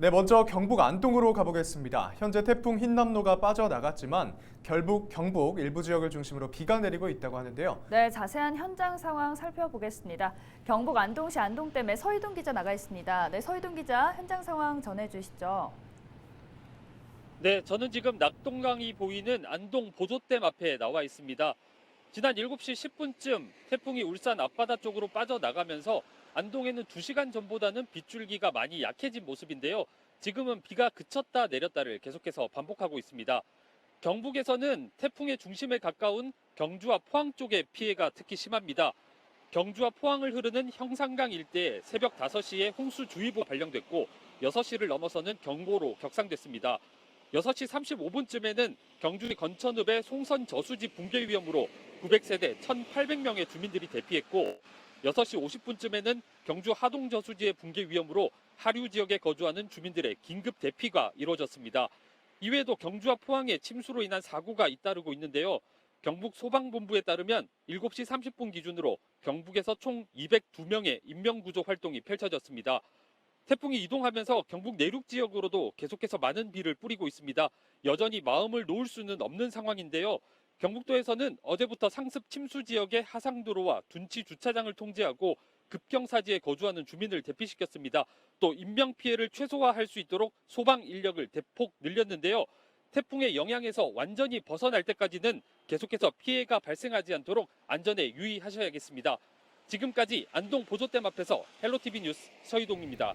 네, 먼저 경북 안동으로 가보겠습니다. 현재 태풍 흰남노가 빠져나갔지만 결국 경북 일부 지역을 중심으로 비가 내리고 있다고 하는데요. 네, 자세한 현장 상황 살펴보겠습니다. 경북 안동시 안동댐에 서희동 기자 나가 있습니다. 네, 서희동 기자 현장 상황 전해주시죠. 네, 저는 지금 낙동강이 보이는 안동 보조댐 앞에 나와 있습니다. 지난 7시 10분쯤 태풍이 울산 앞바다 쪽으로 빠져나가면서 안동에는 2시간 전보다는 빗줄기가 많이 약해진 모습인데요. 지금은 비가 그쳤다 내렸다를 계속해서 반복하고 있습니다. 경북에서는 태풍의 중심에 가까운 경주와 포항 쪽의 피해가 특히 심합니다. 경주와 포항을 흐르는 형산강 일대에 새벽 5시에 홍수주의보 발령됐고 6시를 넘어서는 경고로 격상됐습니다. 6시 35분쯤에는 경주시 건천읍의 송선 저수지 붕괴 위험으로 900세대 1,800명의 주민들이 대피했고 6시 50분쯤에는 경주 하동 저수지의 붕괴 위험으로 하류 지역에 거주하는 주민들의 긴급 대피가 이루어졌습니다. 이외에도 경주와 포항에 침수로 인한 사고가 잇따르고 있는데요. 경북 소방본부에 따르면 7시 30분 기준으로 경북에서 총 202명의 인명구조 활동이 펼쳐졌습니다. 태풍이 이동하면서 경북 내륙 지역으로도 계속해서 많은 비를 뿌리고 있습니다. 여전히 마음을 놓을 수는 없는 상황인데요. 경북도에서는 어제부터 상습 침수 지역의 하상도로와 둔치 주차장을 통제하고 급경사지에 거주하는 주민을 대피시켰습니다. 또 인명 피해를 최소화할 수 있도록 소방 인력을 대폭 늘렸는데요. 태풍의 영향에서 완전히 벗어날 때까지는 계속해서 피해가 발생하지 않도록 안전에 유의하셔야겠습니다. 지금까지 안동 보조댐 앞에서 헬로티비 뉴스 서희동입니다.